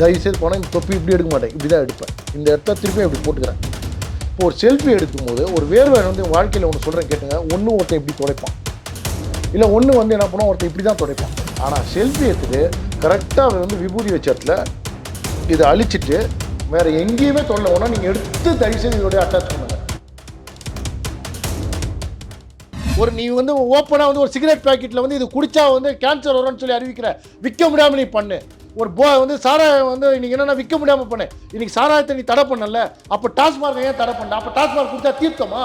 தயவுசெய்து போனால் இந்த தொப்பி இப்படி எடுக்க மாட்டேன். இப்படி தான் எடுப்பேன். இந்த இடத்த திருப்பி இப்படி போட்டுக்கிறேன். இப்போ ஒரு செல்ஃபி எடுக்கும்போது ஒரு வேர்வை வந்து வாழ்க்கையில் ஒன்று சொல்கிறேன் கேட்டுங்க. ஒன்று ஒருத்தன் இப்படி துடைப்பான்? இல்லை ஒன்று வந்து என்ன பண்ணுவோம் ஒருத்தன் இப்படி தான் துடைப்பான். ஆனால் செல்ஃபி எடுத்துட்டு கரெக்டாக வந்து விபூதி வச்ச இடத்துல இதை அழிச்சிட்டு வேறு எங்கேயுமே தொடல ஒன்றா நீங்கள் எடுத்து தயவுசெய்து இதோட அட்டாச் பண்ணுங்க. ஒரு நீ வந்து ஓப்பனாக வந்து ஒரு சிகரெட் பாக்கெட்டில் வந்து இது குடிச்சா வந்து கேன்சர் வரும்னு சொல்லி அறிவிக்கிற விற்க முடியாமல் நீ பண்ணு. ஒரு போ வந்து சாராயம் வந்து இன்னைக்கு என்னென்ன விற்க முடியாமல் பண்ணு இன்னைக்கு சாராயத்தை நீ தடை பண்ணல. அப்போ டாஸ்மார்க் ஏன் தடை பண்ண அப்போ டாஸ்மார்க் கொடுத்தா தீர்த்தமா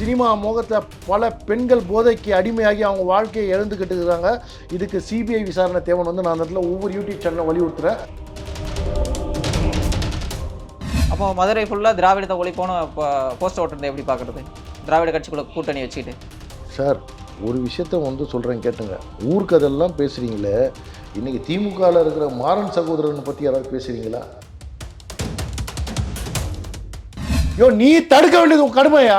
சினிமா மோகத்தில் பல பெண்கள் போதைக்கு அடிமையாகி அவங்க வாழ்க்கையை இழந்துக்கிட்டு இருக்காங்க. இதுக்கு சிபிஐ விசாரணை தேவன் வந்து நான் அந்த இடத்துல ஒவ்வொரு யூடியூப் சேனலும் வலியுறுத்துறேன். அப்போ மதுரை ஃபுல்லாக திராவிடத்தை ஒழிப்போன்னு போஸ்ட் ஓட்டுறதை எப்படி பார்க்குறது? திராவிட கட்சிக்குள்ள கூட்டணி வச்சுக்கிட்டு. சார் ஒரு விஷயத்த வந்து சொல்கிறேன் கேட்டுங்க. ஊர்க்கதெல்லாம் பேசுகிறீங்களே இன்னைக்கு திமுகவில் இருக்கிற மாறன் சகோதரனை பற்றி யாராவது பேசுகிறீங்களா யோ நீ தடுக்க வேண்டியது உன் கடுமையா?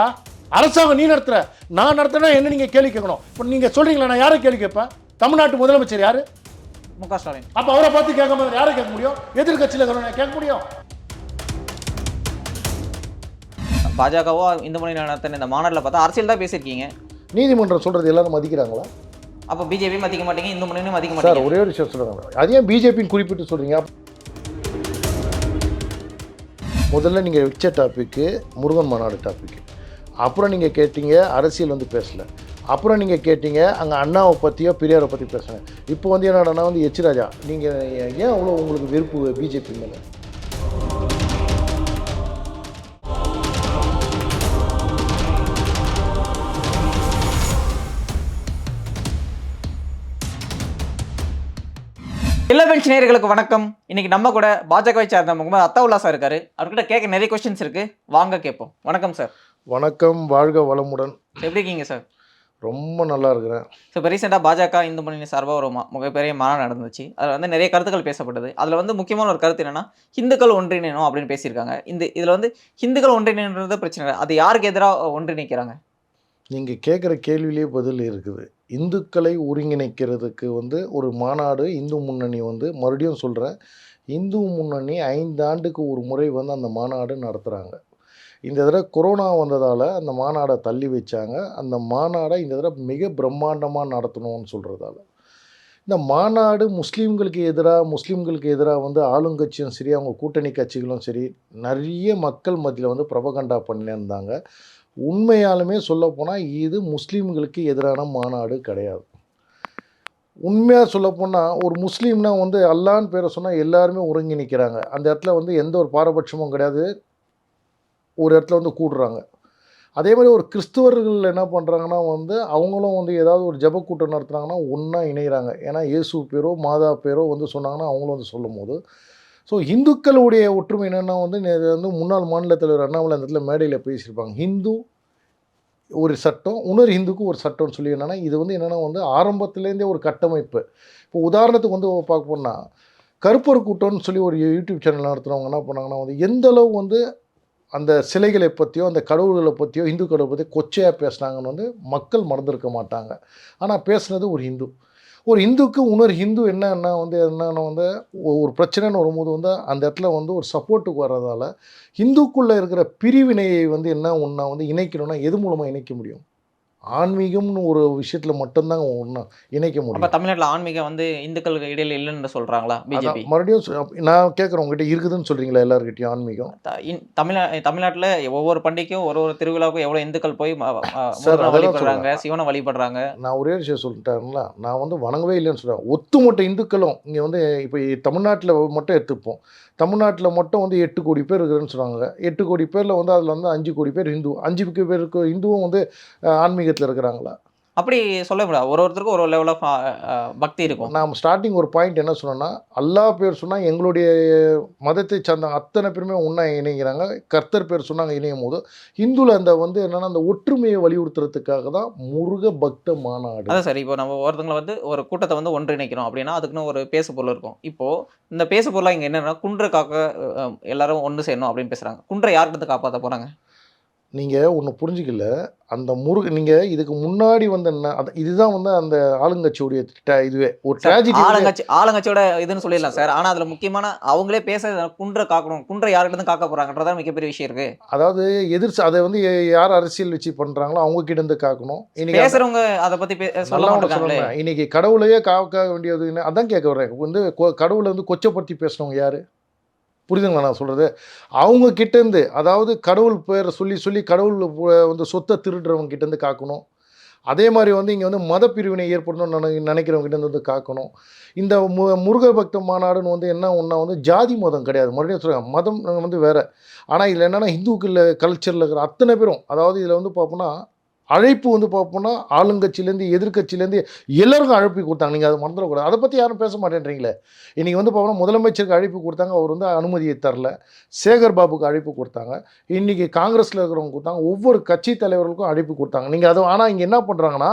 அரசாங்கம் நீ நடத்துற. நான் நடத்துனா என்ன நீங்கள் கேள்வி கேட்கணும்? இப்போ நீங்கள் சொல்கிறீங்களா நான் யாரை கேள்வி கேட்பேன்? தமிழ்நாட்டு முதலமைச்சர் யாரு? மு க ஸ்டாலின். அப்போ அவரை பார்த்து கேட்காம வேற யாரை கேட்க முடியும்? எதிர்கட்சியில் இருக்கிறவங்க கேட்க முடியும். பாஜகவோ இந்து மணி நடத்தின இந்த மாநாட்டில் பார்த்தா அரசியல் தான் பேசியிருக்கீங்க. நீதிமன்றம் சொல்கிறது எல்லாரும் மதிக்கிறாங்களா? அப்போ பிஜேபி மதிக்க மாட்டீங்க இந்து முன்னணியும் மதிக்க சார் மாட்டீங்க. ஒரே ஒரு விஷயம் சொல்கிறாங்க அது ஏன் பிஜேபின்னு குறிப்பிட்டு சொல்கிறீங்க முதல்ல நீங்கள் வச்ச டாப்பிக்கு முருகன் மாநாடு டாப்பிக்கு அப்புறம் நீங்கள் கேட்டீங்க அரசியல் வந்து பேசல. அப்புறம் நீங்கள் கேட்டீங்க அங்கே அண்ணாவை பற்றியோ பெரியாரை பற்றி பேசுனேன். இப்போ வந்து என்னடா வந்து எச் ராஜா. நீங்கள் ஏன் அவ்வளோ உங்களுக்கு வெறுப்பு பிஜேபி மேலே? இல்ல பெஞ்ச் நேயர்களுக்கு வணக்கம். இன்னைக்கு நம்ம கூட பாஜகவை சார்ந்த முகமது அத்தாவுல்லா சார் இருக்காரு. அவர்கிட்ட கேட்க நிறைய கொஸ்டின்ஸ் இருக்கு. வாங்க கேட்போம். வணக்கம் சார் வணக்கம் வாழ்க வளமுடன். எப்படி இருக்கீங்க சார் ரொம்ப நல்லா இருக்கிறேன். ஸோ இப்போ ரீசெண்டாக பாஜக இந்து முன்னணி சார்பாக ஒரு மிகப்பெரிய மாநாடு நடந்துச்சு. அதில் வந்து நிறைய கருத்துக்கள் பேசப்பட்டது. அதில் வந்து முக்கியமான ஒரு கருத்து என்னன்னா ஹிந்துக்கள் ஒன்றிணைணும் அப்படின்னு பேசியிருக்காங்க. இந்த இதில் வந்து ஹிந்துக்கள் ஒன்றிணைன்றது பிரச்சனை அது யாருக்கு எதிராக ஒன்றிணைக்கிறாங்க? நீங்கள் கேட்குற கேள்வியிலே பதில் இருக்குது. இந்துக்களை ஒருங்கிணைக்கிறதுக்கு வந்து ஒரு மாநாடு இந்து முன்னணி வந்து மறுபடியும் சொல்கிறேன் இந்து முன்னணி ஐந்து ஆண்டுக்கு ஒரு முறை வந்து அந்த மாநாடு நடத்துகிறாங்க இந்த தடவை கொரோனா வந்ததால் அந்த மாநாடை தள்ளி வச்சாங்க. அந்த மாநாடை இந்த தடவை மிக பிரம்மாண்டமாக நடத்தணும்னு சொல்கிறதால இந்த மாநாடு முஸ்லீம்களுக்கு எதிராக முஸ்லீம்களுக்கு எதிராக வந்து ஆளுங்கட்சியும் சரி அவங்க கூட்டணி கட்சிகளும் சரி நிறைய மக்கள் மத்தியில் வந்து பிரபகண்டா பண்ணியிருந்தாங்க உண்மையாலுமே சொல்லப்போனால் இது முஸ்லீம்களுக்கு எதிரான மாநாடு கிடையாது. உண்மையாக சொல்லப்போனால் ஒரு முஸ்லீம்னா வந்து அல்லான்னு பேரை சொன்னால் எல்லாருமே ஒருங்கி நிற்கிறாங்க அந்த இடத்துல வந்து எந்த ஒரு பாரபட்சமும் கிடையாது. ஒரு இடத்துல வந்து கூடுறாங்க. அதே மாதிரி ஒரு கிறிஸ்துவர்கள் என்ன பண்ணுறாங்கன்னா வந்து அவங்களும் வந்து ஏதாவது ஒரு ஜப கூட்டம் நடத்துனாங்கன்னா ஒன்றா இணைகிறாங்க ஏன்னா இயேசு பேரோ மாதா பேரோ வந்து சொன்னாங்கன்னா அவங்களும் வந்து சொல்லும் போது ஸோ இந்துக்களுடைய ஒற்றுமை என்னென்னா வந்து வந்து முன்னாள் மாநில தலைவர் அண்ணாமலை அந்த இடத்துல மேடையில் பேசியிருப்பாங்க. ஹிந்து ஒரு சட்டம் இன்னொரு ஹிந்துக்கு ஒரு சட்டம்னு சொல்லி என்னென்னா இது வந்து என்னென்னா வந்து ஆரம்பத்துலேருந்தே ஒரு கட்டமைப்பு. இப்போ உதாரணத்துக்கு வந்து பார்க்க போனால் கருப்பர் கூட்டம்னு சொல்லி ஒரு யூடியூப் சேனல் நடத்துகிறவங்க என்ன பண்ணாங்கன்னா வந்து எந்த அளவு வந்து அந்த சிலைகளை பற்றியோ அந்த கடவுள்களை பற்றியோ இந்து கடவுளை பற்றி கொச்சையாக பேசுனாங்கன்னு வந்து மக்கள் மறந்துருக்க மாட்டாங்க. ஆனால் பேசுனது ஒரு ஹிந்து. ஒரு இந்துக்கு இன்னொரு ஹிந்து என்னன்னா வந்து என்னன்னா வந்து ஒரு பிரச்சனைன்னு வரும்போது வந்து அந்த இடத்துல வந்து ஒரு சப்போர்ட்டுக்கு வர்றதால ஹிந்துக்குள்ளே இருக்கிற பிரிவினையை வந்து என்ன ஒன்றா வந்து இணைக்கணும்னா எது மூலமாக இணைக்க முடியும்? ஆன்மீகம்னு ஒரு விஷயத்தில் மட்டும்தாங்க ஒன்றா இணைக்க அப்போ முடியும். தமிழ்நாட்டில் ஆன்மீகம் வந்து இந்துக்களுக்கு இடையில இல்லைன்னு சொல்றாங்களா பிஜேபி? மறுபடியும் நான் கேட்குறேன் உங்ககிட்ட இருக்குதுன்னு சொல்கிறீங்களா எல்லாருக்கிட்டையும் ஆன்மீகம்? தமிழ்நா தமிழ்நாட்டில் ஒவ்வொரு பண்டிகைக்கும் ஒரு ஒரு திருவிழாவுக்கும் எவ்வளோ இந்துக்கள் போய் வழிபடுறாங்க. சிவனை வழிபடுறாங்க. நான் ஒரே விஷயம் சொல்லிட்டேன்ல நான் வந்து வணங்கவே இல்லைன்னு சொல்கிறேன் ஒத்துமொட்ட இந்துக்களும் இங்கே வந்து இப்போ தமிழ்நாட்டில் மட்டும் எடுத்துப்போம். தமிழ்நாட்டில் மட்டும் வந்து எட்டு கோடி பேர் இருக்கிறேன்னு சொன்னாங்க எட்டு கோடி பேரில் வந்து அதில் வந்து அஞ்சு கோடி பேர் ஹிந்து அஞ்சு பேருக்கு ஹிந்துவும் வந்து ஆன்மீகத்தில் இருக்கிறாங்களா? அப்படி சொல்ல முடியாது ஒரு ஒருத்தருக்கும் ஒரு லெவல் ஆஃப் பக்தி இருக்கும். நான் ஸ்டார்டிங் ஒரு பாயிண்ட் என்ன சொன்னேன்னா அல்லா பேர் சொன்னால் எங்களுடைய மதத்தை சார்ந்த அத்தனை பேருமே ஒன்றா இணைகிறாங்க. கர்த்தர் பேர் சொன்னாங்க இணையும் போது ஹிந்துவில் அந்த வந்து என்னென்னா அந்த ஒற்றுமையை வலியுறுத்துறதுக்காக தான் முருக பக்த மாநாடு. அதான் சரி இப்போ நம்ம ஒருத்தங்களை வந்து ஒரு கூட்டத்தை வந்து ஒன்றிணைக்கிறோம் அப்படின்னா அதுக்குன்னு ஒரு பேசு பொருள் இருக்கும். இப்போ இந்த பேசு பொருளாக இங்கே என்னன்னா குன்றை காக்க எல்லாரும் ஒன்று சேரணும் அப்படின்னு பேசுறாங்க. குன்றை யார்கிட்ட காப்பாற்ற போறாங்க? நீங்கள் ஒன்று புரிஞ்சுக்கல. அந்த முருக நீங்கள் இதுக்கு முன்னாடி வந்த ந- அது- இதுதான் வந்து அந்த ஆளுங்கட்சியுடைய இதுவே. ஒரு ட்ராஜடி ஆளுங்கட்சி ஆளுங்கட்சியோட இதுன்னு சொல்லிடலாம் சார். ஆனா அதுல முக்கியமான அவங்களே பேச குன்றை காக்கணும். குன்றை யார்கிட்ட காக்க போறாங்கன்றதான் மிகப்பெரிய விஷயம் இருக்கு. அதாவது எதிர்த்து அதை வந்து யார் அரசியல் வச்சு பண்ணுறாங்களோ அவங்க கிட்ட இருந்து காக்கணும். இன்னைக்கு பேசுறவங்க அதை பத்தி பே- சொல்ல இன்னைக்கு கடவுளையே காக்க வேண்டியது என்ன? அதான் கேட்க வர்றேன். வந்து கடவுளை வந்து கொச்சப்படுத்தி பேசினவங்க யாரு? புரிதுங்களா நான் சொல்கிறது அவங்க கிட்டேருந்து அதாவது கடவுள் பேரை சொல்லி சொல்லி கடவுள் வந்து சொத்தை திருடுறவங்க கிட்டேருந்து காக்கணும். அதே மாதிரி வந்து இங்கே வந்து மத பிரிவினை ஏற்படணும்னு நினை நினைக்கிறவங்ககிட்ட வந்து காக்கணும். இந்த மு முருக பக்த மாநாடுன்னு வந்து என்ன ஒன்றா வந்து ஜாதி மதம் கிடையாது. மறுபடியும் சொல்கிறாங்க மதம் வந்து வேறு. ஆனால் இதில் என்னென்னா இந்துக்கள் கல்ச்சரில் இருக்கிற அத்தனை பேரும் அதாவது இதில் வந்து பார்ப்போம்னா அழைப்பு வந்து பார்ப்போம்னா ஆளுங்கட்சியிலேருந்து எதிர்க்கட்சியிலேருந்து எல்லாருக்கும் அழைப்பு கொடுத்தாங்க. நீங்கள் அதை மறந்துடக்கூடாது. அதை பற்றி யாரும் பேச மாட்டேன்றீங்களே? இன்றைக்கி வந்து பார்ப்போம்னா முதலமைச்சருக்கு அழைப்பு கொடுத்தாங்க. அவர் வந்து அனுமதியை தரல. சேகர் பாபுக்கு அழைப்பு கொடுத்தாங்க. இன்றைக்கி காங்கிரஸில் இருக்கிறவங்க கொடுத்தாங்க. ஒவ்வொரு கட்சி தலைவர்களுக்கும் அழைப்பு கொடுத்தாங்க. நீங்கள் அது ஆனால் இங்கே என்ன பண்ணுறாங்கன்னா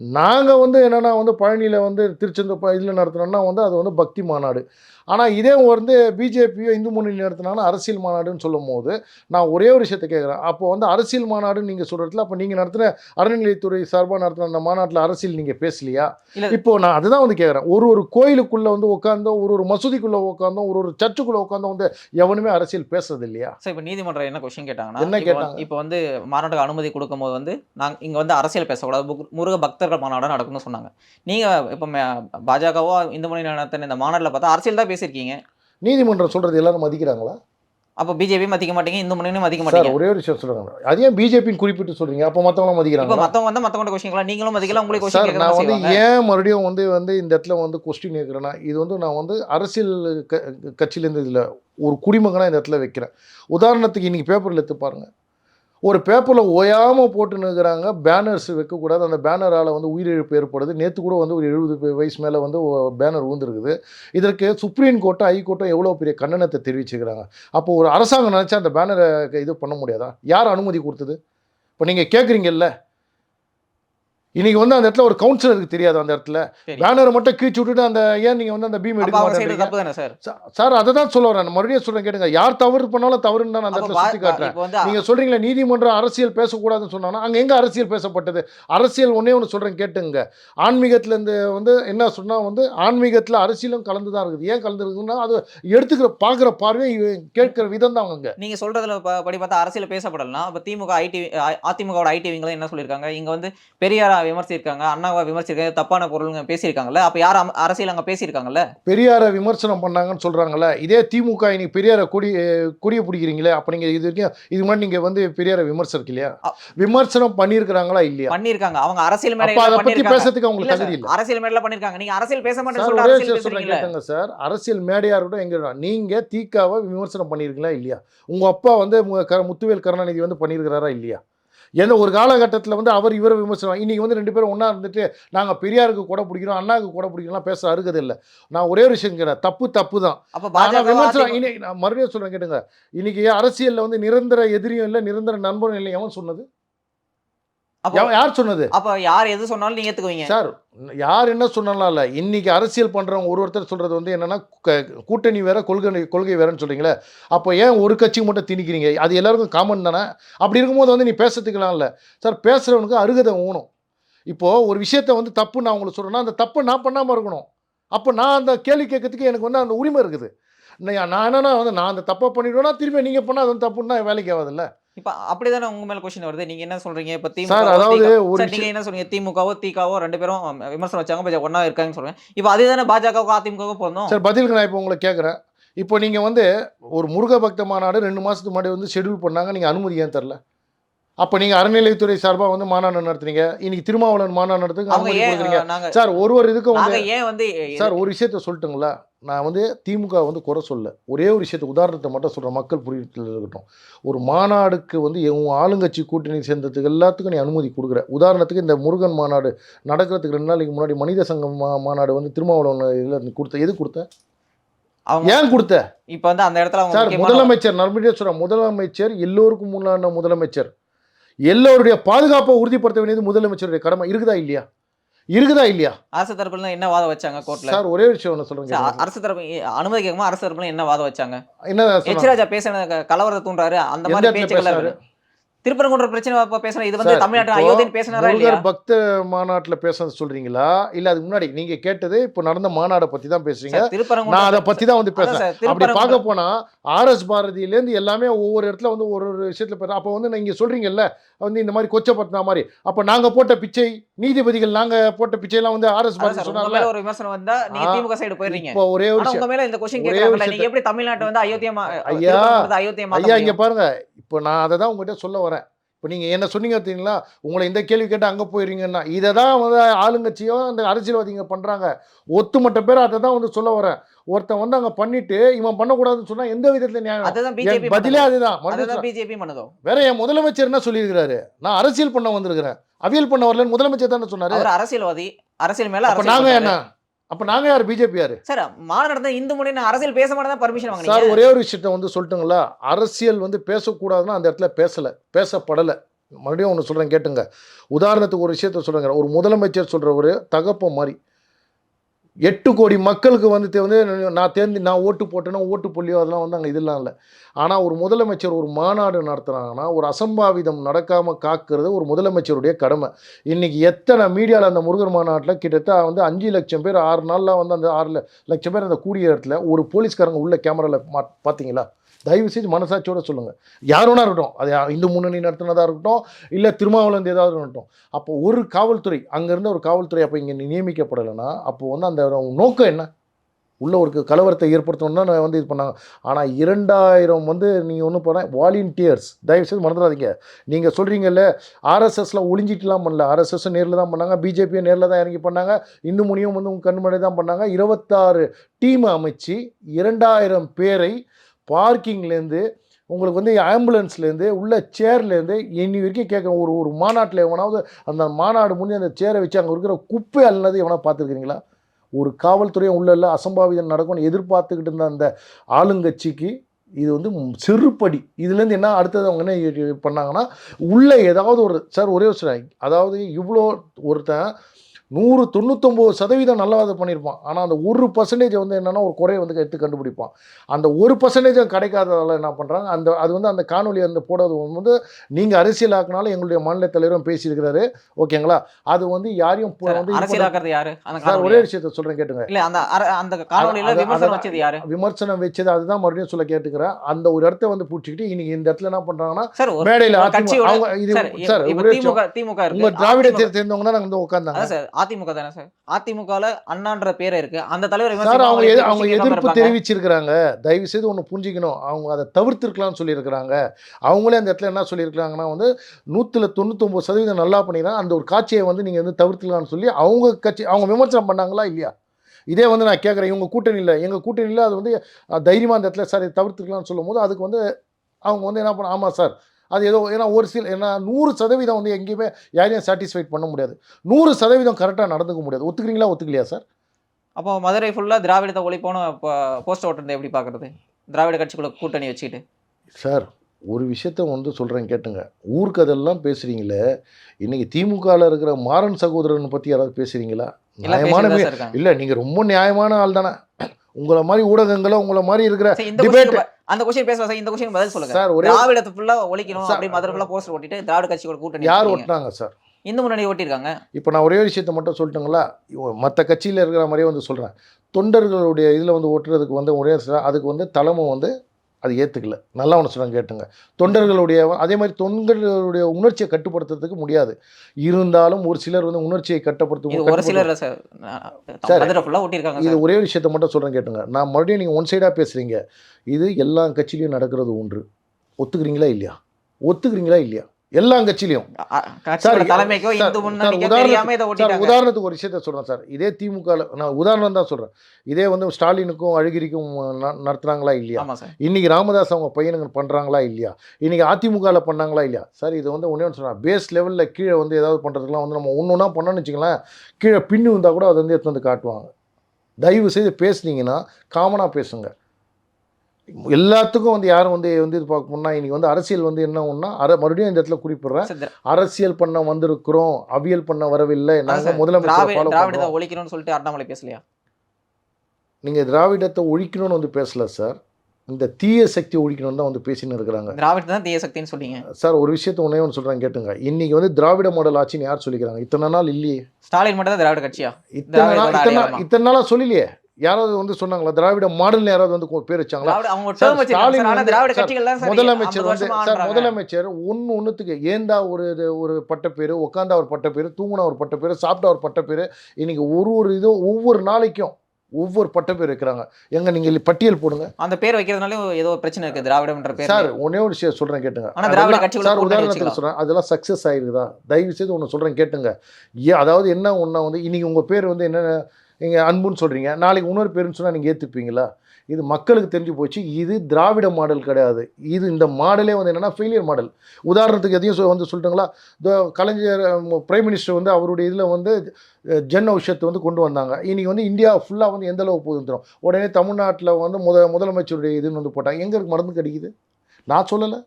நாங்கள் வந்து என்னென்னா வந்து பழனியில் வந்து திருச்செந்தூர் இதில் நடத்தினோம்னா வந்து அது வந்து பக்தி மாநாடு. ஆனால் இதே வந்து பிஜேபியோ இந்து முன்னணி நடத்தினாங்கன்னா அரசியல் மாநாடுன்னு சொல்லும் போது நான் ஒரே ஒரு விஷயத்தை கேட்குறேன் அப்போ வந்து அரசியல் மாநாடுன்னு நீங்கள் சொல்கிறதுல அப்போ நீங்கள் நடத்தின அறநிலையத்துறை சார்பாக நடத்தின அந்த மாநாட்டில் அரசியல் நீங்கள் பேசலையா. இப்போ நான் அதுதான் வந்து கேட்குறேன் ஒரு ஒரு கோயிலுக்குள்ளே வந்து உட்காந்தோம் ஒரு ஒரு மசூதிக்குள்ளே உட்காந்தோம் ஒரு ஒரு சர்ச்சுக்குள்ளே உட்காந்தோம் வந்து எவனுமே அரசியல் பேசுறது இல்லையா சார் இப்போ நீதிமன்றம் என்ன கொஸ்டின் கேட்டாங்கன்னா என்ன கேட்டாங்க? இப்போ வந்து மாநாட்டுக்கு அனுமதி கொடுக்கும்போது வந்து நாங்க இங்க வந்து அரசியல் பேசக்கூடாது. முரு- முருக பக்தர்கள் மாநாடு நடக்கும்னு சொன்னாங்க. நீங்க இப்போ பாஜகவோ இந்து முன்னணி நடத்தின இந்த மாநாட்டில் பார்த்தா அரசியல் தான் பேசியிருக்கீங்க. நீதிமன்றம் சொல்கிறது எல்லாரும் மதிக்கிறாங்களா? அப்போ பிஜேபி மதிக்க மாட்டீங்க இந்து முன்னணியும் மதிக்க மாட்டீங்க. ஒரே ஒரு விஷயம் சொல்கிறாங்க அது ஏன் பிஜேபின்னு குறிப்பிட்டு சொல்கிறீங்க அப்போ மற்றவங்களும் இப்போ மதிக்கிறாங்க மத்தவங்க வந்து மத்தவங்க கொஸ்டின் நீங்களும் மதிக்கல உங்களுக்கு கொஸ்டின் நான் வந்து ஏன் மறுபடியும் வந்து வந்து இந்த இடத்துல வந்து கொஸ்டின் கேட்குறேன்னா இது வந்து நான் வந்து அரசியல் க கட்சியிலேருந்து இதில் ஒரு குடிமகனாக இந்த இடத்துல வைக்கிறேன். உதாரணத்துக்கு இன்றைக்கி பேப்பரில் எடுத்து பாருங்கள் ஒரு பேப்பரில் ஓயாமல் போட்டுன்னு இருக்கிறாங்க பேனர்ஸ் வைக்கக்கூடாது. அந்த பேனரால் வந்து உயிரிழப்பு ஏற்படுது. நேற்று கூட வந்து ஒரு எழுபது வயசு மேலே வந்து பேனர் ஊந்துருக்குது இதற்கு சுப்ரீம் கோர்ட்டும் ஹைகோர்ட்டும் எவ்வளோ பெரிய கண்டனத்தை தெரிவிச்சுக்கிறாங்க. அப்போ ஒரு அரசாங்கம் நினச்சா அந்த பேனரை இது பண்ண முடியாதா? யார் அனுமதி கொடுத்தது? இப்போ நீங்கள் கேட்குறீங்கல்ல இன்னைக்கு வந்து அந்த இடத்துல ஒரு கவுன்சிலருக்கு தெரியாது அந்த இடத்துல. பேனரை மட்டும் கீழ்ச்சி விட்டுட்டு அந்த ஏன் நீங்கள் வந்து அந்த பீம் எடுக்க தானே சார்? அதை தான் சொல்ல வரேன். மறுபடியும் சொல்றேன் கேட்டுங்க. யார் தவறு பண்ணாலும் தவறுன்னு தான் அந்த இடத்துல சுற்றி காட்டுறேன் இப்போ வந்து நீங்க சொல்றீங்களா நீதிமன்றம் அரசியல் பேசக்கூடாதுன்னு சொன்னாங்கன்னா அங்க எங்க அரசியல் பேசப்பட்டது? அரசியல் ஒண்ணே ஒன்று சொல்றேன் கேட்டுங்க. ஆன்மீகத்துல இருந்து வந்து என்ன சொன்னா வந்து ஆன்மீகத்துல அரசியலும் கலந்து தான் இருக்குது. ஏன் கலந்து இருக்குன்னா அது எடுத்துக்கிற பார்க்குற பார்வை கேட்கிற விதம் தான் அவங்க நீங்க சொல்றதுல படி பார்த்தா அரசியல் பேசப்படலாம் அப்ப திமுக ஐடி அதிமுகவோட ஐடிவிங்களும் என்ன சொல்லியிருக்காங்க? இங்க வந்து பெரியாரா விமர்சிச்சிருக்காங்க அண்ணாவை விமர்சிச்சிருக்காங்க தப்பான பொருளுங்க பேசியிருக்காங்கல்ல அப்ப யார் அரசியல் அங்க பேசியிருக்காங்கல்ல? பெரியாரை விமர்சனம் பண்ணாங்கன்னு சொல்றாங்கல்ல இதே திமுக இன்னைக்கு பெரியாரை கொடி கொடியை பிடிக்கிறீங்களே அப்ப நீங்க இது வரைக்கும் இது மாதிரி நீங்க வந்து பெரியாரை விமர்சனம் இல்லையா விமர்சனம் பண்ணியிருக்கிறாங்களா இல்லையா? பண்ணிருக்காங்க அவங்க அரசியல் மேடையில அதை பத்தி பண்ணிருக்காங்க பேசுறதுக்கு அவங்களுக்கு தகுதி இல்லை. அரசியல் மேடையில பண்ணிருக்காங்க நீங்க அரசியல் பேச மாட்டேன்னு சார் அரசியல் விஷயம் சொல்றேன் பேசுறீங்களே கேட்டுங்க சார். அரசியல் மேடையா இருக்கட்டும் எங்க நீங்க தீக்காவை விமர்சனம் பண்ணியிருக்கீங்களா இல்லையா? உங்க அப்பா வந்து முத்துவேல் கருணாநிதி வந்து பண்ணியிருக்கிறாரா இல்லையா? ஏன்னா ஒரு காலகட்டத்தில் வந்து அவர் இவரை விமர்சனம் இன்னைக்கு வந்து ரெண்டு பேரும் ஒன்றா இருந்துட்டு நாங்கள் பெரியாருக்கு கூட பிடிக்கிறோம் அண்ணாவுக்கு கூட பிடிக்கிறோம் பேச அருகது இல்லை நான் ஒரே ஒரு விஷயம் கேட்டேன் தப்பு தப்பு தான் அப்ப ஆனா பாஜக விமர்சனம் இன்னைக்கு நான் மறுபடியும் சொல்றேன் கேட்டுங்க. இன்னைக்கு அரசியல்ல வந்து நிரந்தர எதிரியும் இல்லை நிரந்தர நண்பனும் இல்லை எவன் சொன்னது? யார் சொன்னது? அப்ப யார் எது சொன்னாலும் நீங்க ஏத்துக்குவீங்க. சார் யார் என்ன சொன்னாலும் இல்லை. இன்னைக்கு அரசியல் பண்றவங்க ஒரு ஒருத்தர் சொல்றது வந்து என்னன்னா க- கூட்டணி வேற கொள்கை கொள்கை வேறன்னு சொல்றீங்களே அப்போ ஏன் ஒரு கட்சி மட்டும் திணிக்கிறீங்க? அது எல்லாருக்கும் காமன் தானே? அப்படி இருக்கும்போது வந்து நீ பேசுறதுக்கலாம் இல்லை. சார் பேசுறவனுக்கு அருகதை ஊணும். இப்போ ஒரு விஷயத்த வந்து தப்பு நான் உங்களுக்கு சொல்றேன்னா அந்த தப்பு நான் பண்ணாம இருக்கணும். அப்போ நான் அந்த கேள்வி கேட்கறதுக்கு எனக்கு வந்து அந்த உரிமை இருக்குது. நான் நான் என்னன்னா வந்து நான் அந்த தப்பை பண்ணிடுவேன்னா திரும்பி நீங்க பண்ணா அது வந்து தப்புன்னா வேலைக்கு ஆகாதுல்ல இப்ப அப்படிதானே உங்க மேல கொஸ்டின் வருது? நீங்க என்ன சொல்றீங்க? இப்ப திமுக அதாவது நீங்க என்ன சொல்றீங்க? திமுகவோ திகாவோ ரெண்டு பேரும் விமர்சனம் வச்சாங்க. ஒண்ணா இருக்காங்கன்னு சொல்றேன். இப்போ அதுதானே பாஜகவுக்கும் அதிமுகவுக்கும் பொருந்தும்? சார் பதிலுக்கு நான் இப்போ உங்களை கேட்குறேன் இப்போ நீங்கள் வந்து ஒரு முருக பக்த மாநாடு ரெண்டு மாதத்துக்கு முன்னாடி வந்து ஷெட்யூல் பண்ணாங்க. நீங்கள் அனுமதி ஏன் தரல? அப்போ நீங்கள் அறநிலையத்துறை சார்பாக வந்து மாநாடு நடத்துறீங்க. இன்னைக்கு திருமாவளவன் மாநாடு நடத்துக்கு சார் ஒரு ஒரு இதுக்கும் வந்து நாங்க ஏன் வந்து சார் ஒரு விஷயத்த சொல்லட்டுங்களா? நான் வந்து திமுக வந்து குறை சொல்ல. ஒரே ஒரு விஷயத்தை உதாரணத்தை மட்டும் சொல்கிறேன் மக்கள் புரிதல் இருக்கட்டும். ஒரு மாநாடுக்கு வந்து உன் ஆளுங்கட்சி கூட்டணி சேர்ந்ததுக்கு எல்லாத்துக்கும் நீ அனுமதி கொடுக்குற. உதாரணத்துக்கு இந்த முருகன் மாநாடு நடக்கிறதுக்கு ரெண்டு நாளைக்கு முன்னாடி மனித சங்கம் மா மாநாடு வந்து திருமாவளவன் இதில் கொடுத்த. எது கொடுத்த? ஏன் கொடுத்த? இப்ப வந்து அந்த இடத்துல சார் முதலமைச்சர் நர்மடியா சொல்றேன். முதலமைச்சர் எல்லோருக்கும் முன்னாடி முதலமைச்சர். எல்லோருடைய பாதுகாப்பை உறுதிப்படுத்த வேண்டியது முதலமைச்சருடைய கடமை. இருக்குதா இல்லையா? இருக்குதா இல்லையா? அரசு தரப்புல என்ன வாதம் வச்சாங்க கோர்ட்ல சார் ஒரே விஷயம் ஒன்று சொல்லுங்க அரசு தரப்பு அனுமதி கேட்குமா அரசு தரப்புல என்ன வாதம் வச்சாங்க? என்ன எச் சொன்னாங்க? ராஜா பேசின கலவரத்தை தூண்டுறாரு. அந்த மாதிரி பேச்சுக்கள் திருப்பரங்குன்ற பிரச்சனை அப்ப பேசுற இது வந்து தமிழ்நாட்டு இப்போ அயோத்தின்னு பேசினாரா இல்லையா? பக்த மாநாட்டுல பேசுறது சொல்றீங்களா? இல்ல அதுக்கு முன்னாடி நீங்க கேட்டது இப்போ நடந்த மாநாடை பத்தி தான் பேசுறீங்க. நான் அதை பத்தி தான் வந்து பேசுறேன். அப்படி பார்க்க போனா ஆர்எஸ் பாரதியிலேருந்து எல்லாமே ஒவ்வொரு இடத்துல வந்து ஒரு ஒரு விஷயத்துல பேசுறேன். அப்போ வந்து நீங்க சொல்றீங்கல்ல வந்து இந்த மாதிரி கொச்சப்படுத்தின மாதிரி. அப்ப நாங்க போட்ட பிச்சை நீதிபதிகள் நாங்க போட்ட பிச்சையெல்லாம் வந்து ஆர்எஸ் பாரதி மேல ஒரு விமர்சனம் வந்தா நீங்க திமுக சைடு போயிடுறீங்க இப்போ ஒரே ஒரு உங்க மேல இந்த கொஸ்டின் விஷயத்த- நீங்க எப்படி தமிழ்நாட்டை வந்து அயோத்தியா மா- ஐயா, திருப்பரங்குன்றத்தை அயோத்தியா மாத்த ஐயா இங்க? பாருங்க. இப்போ நான் அதை தான் உங்ககிட்ட சொல்ல வரேன். இப்போ நீங்க என்ன சொன்னீங்க பார்த்தீங்களா உங்களை இந்த கேள்வி கேட்டு அங்க போயிருங்கன்னா. இதை தான் வந்து ஆளுங்கட்சியோ அந்த அரசியல்வாதிங்க பண்றாங்க. ஒத்துமொட்ட பேர் அதை தான் வந்து சொல்ல வரேன். ஒருத்தன் வந்து அங்க பண்ணிட்டு இவன் பண்ணக்கூடாதுன்னு சொன்னா எந்த விதத்துல நியாயம்? பதிலே அதுதான். பிஜேபி பண்ணுதோ. வேற என் முதலமைச்சர் என்ன சொல்லியிருக்கிறாரு? நான் அரசியல் பண்ண வந்திருக்கிறேன். அவியல் பண்ண வரலன்னு முதலமைச்சர் தானே சொன்னாரு. அரசியல்வாதி. அரசியல் மேல நாங்க. என்ன? அப்ப நாங்க யார்? பிஜேபி யாரு? சார் மாநாடு நடந்த இந்து முன்னணி அரசியல் பேச மாட்டேன் பர்மிஷன் சார் வாங்குனீங்க. ஒரே ஒரு விஷயத்த வந்து சொல்லட்டுங்களா? அரசியல் வந்து பேசக்கூடாதுன்னா அந்த இடத்துல பேசல. பேசப்படல. மறுபடியும் ஒன்று சொல்றேன் கேட்டுங்க. உதாரணத்துக்கு ஒரு விஷயத்த சொல்றேங்க. ஒரு முதலமைச்சர் சொல்ற ஒரு தகப்ப மாதிரி. எட்டு கோடி மக்களுக்கு வந்து வந்து நான் தேர்ந்து நான் ஓட்டு போட்டேனோ ஓட்டு புள்ளியோ அதெல்லாம் வந்து அங்கே இதெல்லாம் இல்லை. ஆனால் ஒரு முதலமைச்சர் ஒரு மாநாடு நடத்துகிறாங்கன்னா ஒரு அசம்பாவிதம் நடக்காமல் காக்கிறது ஒரு முதலமைச்சருடைய கடமை. இன்னைக்கு எத்தனை மீடியாவில் அந்த முருகர் மாநாட்டில் கிட்டத்தட்ட வந்து அஞ்சு லட்சம் பேர் ஆறு நாளில் வந்து அந்த ஆறு லட்சம் பேர் அந்த கூடிய இடத்துல ஒரு போலீஸ்காரங்க உள்ள கேமராவில் மா பார்த்தீங்களா தயவு செய்து மனசாட்சியோட சொல்லுங்கள் யாரோனா இருக்கட்டும். அது இந்து முன்னணி நடத்தினதாக இருக்கட்டும் இல்லை திருமாவளந்து ஏதாவது இருக்கட்டும். அப்போ ஒரு காவல்துறை அங்கேருந்து ஒரு காவல்துறை அப்போ இங்கே நியமிக்கப்படலைன்னா அப்போ வந்து அந்த நோக்கம் என்ன? உள்ள ஒரு கலவரத்தை ஏற்படுத்தணும்னா நான் வந்து இது பண்ணாங்க. ஆனால் இரண்டாயிரம் வந்து நீங்கள் ஒன்று போனால் வாலண்டியர்ஸ் தயவுசெய்து மறந்துடாதீங்க. நீங்கள் சொல்கிறீங்கல்ல ஆர்எஸ்எஸ்ல ஒளிஞ்சிட்டுலாம் பண்ணல. ஆர்எஸ்எஸ் நேரில் தான் பண்ணாங்க பிஜேபியை நேரில் தான் இறங்கி பண்ணாங்க இந்து முனியும் வந்து உங்கள் கண்ணு தான் பண்ணாங்க. இருபத்தாறு டீம் அமைச்சு இரண்டாயிரம் பேரை பார்க்கிங்லேருந்து உங்களுக்கு வந்து ஆம்புலன்ஸ்லேருந்து உள்ள சேர்லேருந்து இன்னி வரைக்கும் கேட்க ஒரு ஒரு மாநாட்டில் எவனாவது அந்த மாநாடு முடிஞ்சு அந்த சேரை வச்சு அங்கே இருக்கிற குப்பை அல்லது எவனா பார்த்துருக்கிறீங்களா? ஒரு காவல்துறையும் உள்ள அசம்பாவிதம் நடக்கும்னு எதிர்பார்த்துக்கிட்டு இருந்த அந்த ஆளுங்கட்சிக்கு இது வந்து செருப்படி. இதுலேருந்து என்ன அடுத்தது அவங்க என்ன பண்ணாங்கன்னா உள்ளே ஏதாவது ஒரு சார் ஒரே விஷயம் அதாவது இவ்வளோ ஒருத்தன் நூறு தொண்ணூத்தொம்பது சதவீதம் நல்லா அதை பண்ணியிருப்பான். ஆனால் அந்த ஒரு பர்சன்டேஜ் வந்து என்னென்னா ஒரு குறையை வந்து எடுத்து கண்டுபிடிப்பான். அந்த ஒரு பர்சன்டேஜ் கிடைக்காததால் என்ன பண்ணுறாங்க அந்த அது வந்து அந்த காணொலி அந்த போடுறது வந்து நீங்கள் அரசியலாக்குனாலும் எங்களுடைய மாநில தலைவரும் பேசியிருக்கிறாரு. ஓகேங்களா? அது வந்து யாரையும் வந்து அரசியலாக்குறது யாரு? சார் ஒரே? விஷயத்த சொல்கிறேன் கேட்டுங்க. இல்ல அந்த அந்த காணொலியில விமர்சனம் வச்சது யாரு? விமர்சனம் வச்சது அதுதான் மறுபடியும் சொல்ல கேட்டுக்கிறேன். அந்த ஒரு இடத்த வந்து பிடிச்சிக்கிட்டு இன்னைக்கு இந்த இடத்துல என்ன பண்ணுறாங்கன்னா மேடையில் இது சார். திமுக திமுக உங்க இருக்கு திராவிடத்தை சேர்ந்தவங்க தான் வந்து உட்காந்தாங்க அதிமுக தானே சார்? அதிமுகல அண்ணான்ற பேரே இருக்கு. அந்த தலைவர் சார் அவங்க அவங்க எதிர்ப்பு? தெரிவிச்சிருக்கிறாங்க. தயவு செய்து ஒன்று புரிஞ்சுக்கணும். அவங்க அதை தவிர்த்திருக்கலாம்னு சொல்லியிருக்கிறாங்க. அவங்களே அந்த இடத்துல என்ன சொல்லியிருக்கிறாங்கன்னா வந்து நூற்றில் தொண்ணூத்தொம்பது சதவீதம் நல்லா பண்ணிடுறாங்க அந்த ஒரு காட்சியை வந்து நீங்கள் வந்து தவிர்த்துக்கலாம்னு சொல்லி அவங்க கட்சி அவங்க விமர்சனம் பண்ணாங்களா இல்லையா? இதே வந்து நான் கேட்குறேன். இவங்க கூட்டணியில் எங்கள் கூட்டணியில் அது வந்து அஹ், தைரியமா அந்த இடத்துல சார் தவிர்த்துக்கலாம்னு சொல்லும்போது அதுக்கு வந்து அவங்க வந்து என்ன பண்ண ஆமாம் சார். அது ஏதோ ஏன்னா ஒரு சில ஏன்னா நூறு சதவீதம் வந்து எங்கேயுமே யாரையும் சாட்டிஸ்ஃபைட் பண்ண முடியாது. நூறு சதவீதம் கரெக்டாக நடந்துக்க முடியாது. ஒத்துக்கிறீங்களா ஒத்துக்கலையா சார் அப்போ மதுரை ஃபுல்லா திராவிடத்தை ஒழிப்போன்னு போஸ்ட் ஓட்டுறதை எப்படி பாக்குறது திராவிட கட்சிக்குள்ள கூட்டணி வச்சுக்கிட்டு. சார் ஒரு விஷயத்த வந்து சொல்கிறேன் கேட்டுங்க. ஊர்க்கதெல்லாம் பேசுகிறீங்களே இன்னைக்கு திமுகவில் இருக்கிற மாறன் சகோதரன் பற்றி யாராவது பேசுகிறீங்களா நியாயமான இல்லை நீங்கள் ரொம்ப நியாயமான ஆள் தானே. உங்களை மாதிரி ஊடகங்களை உங்களை மாதிரி இருக்கிற ப- அந்த கொஸ்டின் பேசுவா சார் இந்த கொஸ்டின் பதில் சொல்லுங்க. சார் ஒரே திராவிடத்தை ஃபுல்லா ஒழிக்கணும் அப்படி மதுரை ஃபுல்லா போஸ்டர் ஓட்டிட்டு திராவிட கட்சியோட கூட்டணி யார். ஒட்டினாங்க சார் இந்து முன்னணி ஓட்டிருக்காங்க இப்போ நான் ஒரே விஷயத்தை மட்டும் சொல்லட்டுங்களா? மற்ற கட்சியில் இருக்கிற மாதிரியே வந்து சொல்கிறேன் தொண்டர்களுடைய இதில் வந்து ஓட்டுறதுக்கு வந்து ஒரே அதுக்கு வந்து தலைமை வந்து அது ஏற்றுக்கல நல்லா ஒன்று சொல்லுங்க கேட்டுங்க. தொண்டர்களுடைய அதே மாதிரி தொண்டர்களுடைய உணர்ச்சியை கட்டுப்படுத்துறதுக்கு முடியாது. இருந்தாலும் ஒரு சிலர் வந்து உணர்ச்சியை இது கட்டுப்படுத்தும். ஒரு சிலர் சார் இது ஒரே விஷயத்த மட்டும் சொல்கிறேன் கேட்டுங்க. நான் மறுபடியும் நீங்கள் ஒன் சைடாக பேசுகிறீங்க இது எல்லா கட்சியிலையும் நடக்கிறது ஒன்று. ஒத்துக்கிறீங்களா இல்லையா? ஒத்துக்கிறீங்களா இல்லையா? எல்லா கட்சியிலையும். உதாரணத்துக்கு- ஒரு விஷயத்த சொல்கிறேன் சார். இதே திமுக நான் உதாரணம் தான் சொல்கிறேன் இதே வந்து ஸ்டாலினுக்கும் அழகிரிக்கும் நடத்துனாங்களா இல்லையா? இன்னைக்கு ராமதாஸ் அவங்க பையனுங்க பண்ணுறாங்களா இல்லையா? இன்னைக்கு அதிமுகவில் பண்ணாங்களா இல்லையா? சார் இது வந்து ஒன்றே ஒன்று பேஸ் லெவலில் கீழே வந்து ஏதாவது பண்ணுறதுக்குலாம் வந்து நம்ம ஒன்று ஒன்றா பண்ணோன்னு வச்சுங்களேன் கீழே பின்னு வந்தால் கூட அதை வந்து எடுத்து வந்து காட்டுவாங்க. தயவு செய்து பேசுனீங்கன்னா காமனாக பேசுங்க. எல்லாத்துக்கும் வந்து யாரும் வந்து வந்து இது பார்க்கணும்னா இன்னைக்கு வந்து அரசியல் வந்து என்ன ஒன்றா அர மறுபடியும் இந்த இடத்துல குறிப்பிடுறேன். அரசியல் பண்ண வந்திருக்கிறோம் அவியல் பண்ண வரவில்லை நாங்கள் சார், முதலமைச்சர் ஒழிக்கணும்னு சொல்லிட்டு அண்ணாமலை பேசலையா? நீங்கள் திராவிடத்தை ஒழிக்கணும்னு வந்து பேசல சார். இந்த தீய சக்தி ஒழிக்கணும் தான் வந்து பேசின்னு இருக்கிறாங்க. திராவிட தான் தீய சக்தின்னு சொல்லிங்க சார் ஒரு விஷயத்த ஒன்றே ஒன்று சொல்கிறேன் கேட்டுங்க. இன்னைக்கு வந்து திராவிட மாடல் ஆட்சின்னு யார் சொல்லிக்கிறாங்க? இத்தனை நாள் இல்லையே. ஸ்டாலின் மட்டும் தான் திராவிட கட்சியா? இத்தனை நாள்? இத்தனை நாளாக சொல்லலையே. யாராவது வந்து சொன்னாங்களா திராவிட மாடல்னு யாராவது வந்து பேர் வச்சாங்களா? முதலமைச்சர் 50 வந்து சார். முதலமைச்சர் ஒன்று ஒன்றுத்துக்கு ஏந்தா ஒரு ஒரு பட்டப்பேர் உட்காந்தா ஒரு பட்டப்பேர் தூங்குனா ஒரு பட்டப்பேர் சாப்பிட்டா ஒரு பட்டப்பேர் இன்னைக்கு ஒரு ஒரு இதுவும் ஒவ்வொரு நாளைக்கும் ஒவ்வொரு பட்டப்பேர் வைக்கிறாங்க எங்க நீங்க பட்டியல் போடுங்க. அந்த பேர் வைக்கிறதுனால ஏதோ பிரச்சனை இருக்கு திராவிடம்ன்ற பேர் சார் ஒன்னே ஒரு விஷயம் சொல்றேன் கேட்டுங்க. ஆனா திராவிட சார் உதாரணத்துக்கு. சொல்றேன் அதெல்லாம் சக்ஸஸ் ஆயிருக்குதா? தயவு செய்து ஒன்று சொல்றேன் கேட்டுங்க. ஏ அதாவது என்ன ஒன்றா வந்து இன்னைக்கு உங்க பேர் வந்து என்ன நீங்கள் அன்புன்னு சொல்கிறீங்க நாளைக்கு இன்னொரு பேருன்னு சொன்னால் நீங்கள் ஏற்றுப்பீங்களா இது மக்களுக்கு தெரிஞ்சு போச்சு. இது திராவிட மாடல் கிடையாது. இது இந்த மாடலே வந்து என்னென்னா ஃபெயிலியர் மாடல் உதாரணத்துக்கு எதையும் வந்து சொல்லிட்டுங்களா? இந்த கலைஞர் பிரைம் மினிஸ்டர் வந்து அவருடைய இதில் வந்து ஜன் ஔஷத்தை வந்து கொண்டு வந்தாங்க. இன்றைக்கி வந்து இந்தியா ஃபுல்லாக வந்து எந்த அளவு போகுதுன்னு உடனே தமிழ்நாட்டில் வந்து முத முதலமைச்சருடைய இதுன்னு வந்து போட்டாங்க. எங்கே இருக்கு மருந்து கிடைக்குது? நான் சொல்லலை.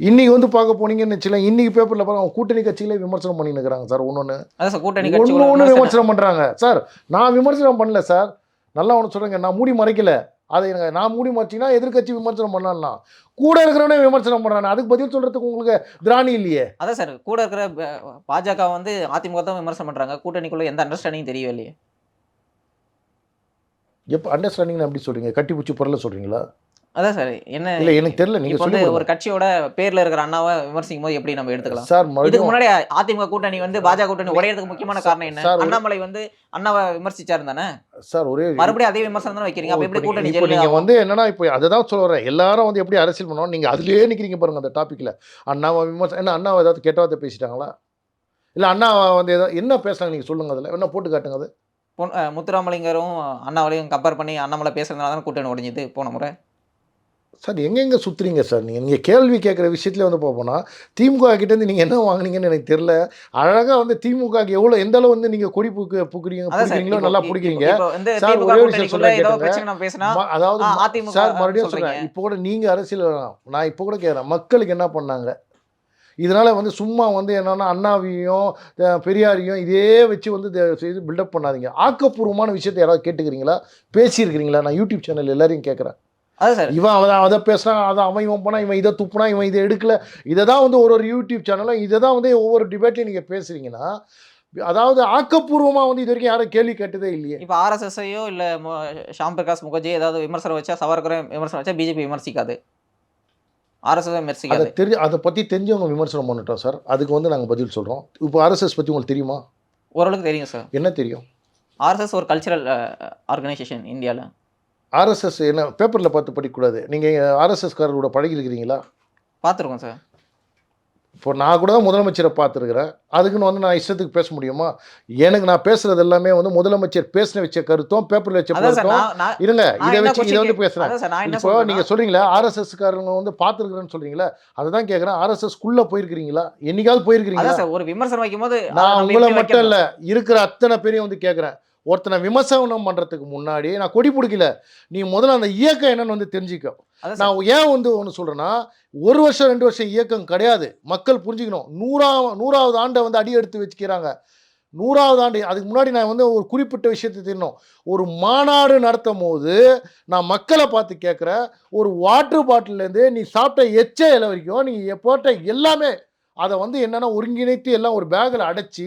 இன்னைக்கு வந்து பார்க்க போனீங்கன்னு வச்சுக்கலாம் இன்னைக்கு பேப்பரில் பாருங்க கூட்டணி கட்சிகளே விமர்சனம் பண்ணின்னு இருக்கிறாங்க சார் ஒன்று ஒன்று கூட்டணி ஒன்று ஒன்று விமர்சனம். பண்ணுறாங்க சார் நான் விமர்சனம் பண்ணல சார். நல்லா ஒன்று சொல்கிறேங்க நான் மூடி மறைக்கல. அதை எனக்கு நான் மூடி மறைச்சிங்கன்னா எதிர்க்கட்சி விமர்சனம் பண்ணலாம் கூட இருக்கிறவனே விமர்சனம் பண்ணுறானே அதுக்கு பதில் சொல்கிறதுக்கு உங்களுக்கு திராணி இல்லையே. அதான் சார் கூட இருக்கிற பாஜக வந்து அதிமுக தான் விமர்சனம் பண்றாங்க. கூட்டணிக்குள்ள எந்த அண்டர்ஸ்டாண்டிங் தெரியவே இல்லையே எப்போ அண்டர்ஸ்டாண்டிங் அப்படி சொல்கிறீங்க கட்டி பிடிச்சி பொருளை சொல்கிறீங்களா அதான் சார் என்ன இல்லை எனக்கு தெரியல. நீங்கள் இப்போ வந்து சொல்லி ஒரு கட்சியோட பேர்ல இருக்கிற அண்ணாவை விமர்சிக்கும் போது எப்படி நம்ம எடுத்துக்கலாம்? சார் இதுக்கு முன்னாடி அதிமுக கூட்டணி வந்து பாஜக கூட்டணி உடையறதுக்கு முக்கியமான காரணம் என்ன? அண்ணாமலை வந்து அண்ணாவை விமர்சிச்சாரு தானே? சார் ஒரே மறுபடியும் அதே விமர்சனம் தானே வைக்கிறீங்க. அப்ப எப்படி கூட்டணி நீங்கள்? வந்து என்னன்னா இப்போ அதை தான் சொல்ல வரேன் எல்லாரும் வந்து எப்படி அரசியல் பண்ணுவோம் நீங்கள் அதுலேயே நிற்கிறீங்க பாருங்க அந்த டாப்பிக்கில் அண்ணாவை விமர்சனம் என்ன அண்ணாவை ஏதாவது கெட்ட வார்த்தை பேசிட்டாங்களா? இல்லை அண்ணா வந்து ஏதாவது என்ன பேசுனாங்க நீங்கள் சொல்லுங்க அதில்? என்ன போட்டு காட்டுங்க அது? முத்துராமலிங்கரும் அண்ணாமலையும் கம்பேர் பண்ணி அண்ணாமலை பேசுறதுனால தானே கூட்டணி உடைஞ்சது போன முறை? சார் எங்கெங்கே சுற்றுறீங்க சார்? நீங்கள் நீங்கள் கேள்வி கேட்குற விஷயத்துல வந்து பார்ப்போம்னா திமுக கிட்டேருந்து நீங்கள் என்ன வாங்குனீங்கன்னு எனக்கு தெரியல. அழகாக வந்து திமுகக்கு எவ்வளோ எந்த அளவு வந்து நீங்கள் கொடி பூக்கு பூக்குறீங்க இப்போ- நல்லா பிடிக்கிறீங்க. சார், திமுக ஒரே விஷயம் ம- அதாவது சார் மறுபடியும். சொல்கிறேன் இப்போ கூட நீங்கள் அரசியல். நான் இப்போ கூட கேட்குறேன். மக்களுக்கு என்ன பண்ணாங்க? இதனால வந்து சும்மா வந்து என்னன்னா அண்ணாவையும் பெரியாரையும் இதே வச்சு வந்து இத செய்து பில்டப் பண்ணாதீங்க. ஆக்கப்பூர்வமான விஷயத்தை யாராவது கேட்டுக்கிறீங்களா? பேசியிருக்கிறீங்களா? நான் யூடியூப் சேனல் எல்லாரையும் கேட்குறேன். இவன் அதை அதை பேசுனான் அதை அவன் இவன் போனா இவன் இதை துப்புனா இவன் இதை எடுக்கல. இதை தான் வந்து ஒரு ஒரு யூடியூப் சேனலும் இதை தான் வந்து ஒவ்வொரு டிபேட்லையும் நீங்கள் பேசுறீங்கன்னா அதாவது ஆக்கப்பூர்வமாக வந்து இது வரைக்கும் யாரும் கேள்வி கேட்டதே இல்லையே. இப்போ ஆர்எஸ்எஸ்ஐயோ இல்ல ஷாம் பிரகாஷ் முகர்ஜி ஏதாவது விமர்சனம் வச்சா சவர்கரை விமர்சனம் வச்சா பிஜேபி விமர்சிக்காது. ஆர்எஸ்எஸ் அதை விமர்சிக்காது. தெரி அதை பற்றி தெரிஞ்சவங்க விமர்சனம் பண்ணிட்டோம் சார். அதுக்கு வந்து நாங்கள் பதில் சொல்கிறோம் இப்போ ஆர்எஸ்எஸ் பற்றி உங்களுக்கு தெரியுமா? ஓரளவுக்கு தெரியும் சார். என்ன தெரியும்? ஆர்எஸ்எஸ் ஒரு கல்ச்சரல் ஆர்கனைசேஷன் இந்தியாவில் ஆர்எஸ்எஸ் என்ன பேப்பரில் பார்த்து படிக்கக்கூடாது. நீங்கள் ஆர்எஸ்எஸ்காரரோட பழகிருக்கிறீங்களா பார்த்துருக்கோம் சார். இப்போ நான் கூட தான் முதலமைச்சரை பார்த்துருக்குறேன். அதுக்குன்னு வந்து நான் இஷ்டத்துக்கு பேச முடியுமா? எனக்கு நான் பேசுறது எல்லாமே வந்து முதலமைச்சர் பேசின வச்ச கருத்தும் பேப்பரில் வச்ச கருத்தும். இருங்க இதை வச்சு இதை வந்து பேசுகிறேன் இப்போ நீங்கள் சொல்கிறீங்களா ஆர்எஸ்எஸ்காரங்க வந்து பார்த்துருக்குறேன்னு சொல்கிறீங்களா அதை தான் கேட்குறேன் ஆர்எஸ்எஸ்க்குள்ளே போயிருக்கிறீங்களா? என்னைக்காவது போயிருக்கிறீங்களா? ஒரு விமர்சனம் வைக்கும்போது அதை நான் உங்களை மட்டும்? இல்லை இருக்கிற அத்தனை பேரையும் வந்து கேட்குறேன் ஒருத்தனை விமர்சனம் பண்ணுறதுக்கு முன்னாடி நான் கொடி பிடிக்கல. நீ முதல்ல அந்த இயக்கம் என்னன்னு வந்து தெரிஞ்சுக்கோ. நான் ஏன் வந்து ஒன்று சொல்கிறேன்னா ஒரு வருஷம் ரெண்டு வருஷம் இயக்கம் கிடையாது. மக்கள் புரிஞ்சுக்கணும். நூறாவது நூறாவது ஆண்டை வந்து அடி எடுத்து வச்சுக்கிறாங்க. நூறாவது ஆண்டு அதுக்கு முன்னாடி நான் வந்து ஒரு குறிப்பிட்ட விஷயத்தை தெரியணும் ஒரு மாநாடு நடத்தும் போது நான் மக்களை பார்த்து கேட்குறேன். ஒரு வாட்டர் பாட்டிலேருந்து நீ சாப்பிட்ட எச்ச இலை வரைக்கும் நீ போட்ட எல்லாமே அதை வந்து என்னென்னா ஒருங்கிணைத்து எல்லாம் ஒரு பேக்கில் அடைச்சி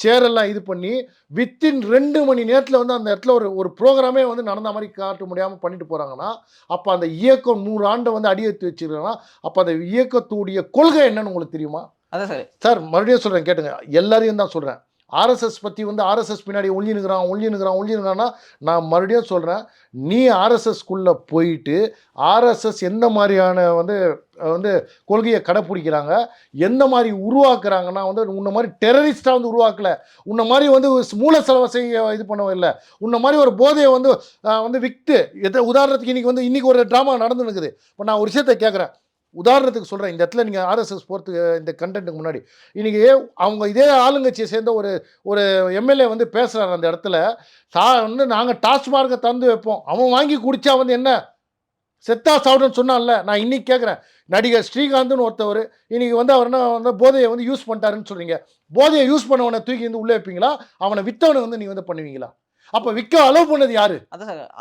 சேரெல்லாம் இது பண்ணி வித்தின் ரெண்டு மணி நேரத்தில் வந்து அந்த இடத்துல ஒரு ஒரு ப்ரோக்ராமே வந்து நடந்த மாதிரி காட்ட முடியாமல் பண்ணிட்டு போகிறாங்கன்னா அப்போ அந்த இயக்கம் நூறு ஆண்டை வந்து அடி எடுத்து வச்சிருக்காங்கன்னா அப்போ அந்த இயக்கத்துடைய கொள்கை என்னன்னு உங்களுக்கு தெரியுமா? அதான் சார். சார் மறுபடியும் சொல்கிறேன் கேட்டுங்க. எல்லாரையும் தான் சொல்கிறேன் ஆர்எஸ்எஸ் பற்றி வந்து ஆர்எஸ்எஸ் பின்னாடி ஒளினுக்கிறான் ஒளினுக்கிறான் ஒளினுக்கிறான்னா நான் மறுபடியும் சொல்கிறேன் நீ ஆர்எஸ்எஸ்க்குள்ளே போயிட்டு ஆர்எஸ்எஸ் எந்த மாதிரியான வந்து வந்து கொள்கையை கடைப்பிடிக்கிறாங்க எந்த மாதிரி உருவாக்குறாங்கன்னா வந்து உன்ன மாதிரி டெரரிஸ்டாக வந்து உருவாக்கல உன்ன மாதிரி வந்து மூல செலவை செய்ய இது பண்ணவும் இல்லை உன்ன மாதிரி ஒரு போதையை வந்து வந்து விற்று எது உதாரணத்துக்கு இன்றைக்கி வந்து இன்றைக்கி ஒரு ட்ராமா நடந்துனுக்குது இப்போ நான் ஒரு விஷயத்தை கேட்குறேன். உதாரணத்துக்கு சொல்கிறேன் இந்த இடத்துல நீங்கள் ஆர்எஸ்எஸ் போகிறதுக்கு இந்த கண்டென்ட்டுக்கு முன்னாடி. இன்றைக்கி அவங்க இதே ஆளுங்கட்சியை சேர்ந்த ஒரு ஒரு எம்எல்ஏ வந்து பேசுகிறார் அந்த இடத்துல சா வந்து நாங்கள் டாஸ்மார்க்கை தந்து வைப்போம். அவன் வாங்கி குடித்தா வந்து என்ன? செத்தா சாப்பிடுன்னு சொன்னான்ல. நான் இன்றைக்கி கேட்குறேன் நடிகர் ஸ்ரீகாந்த்னு ஒருத்தவர் இன்றைக்கி வந்து அவர் என்ன வந்து போதையை வந்து யூஸ் பண்ணிட்டாருன்னு சொல்கிறீங்க போதையை யூஸ் பண்ணவனை தூக்கி வந்து உள்ளே வைப்பீங்களா? அவனை விற்றவனை வந்து நீங்கள் வந்து பண்ணுவீங்களா? அப்ப விற்க அலோவ் பண்ணது யாரு?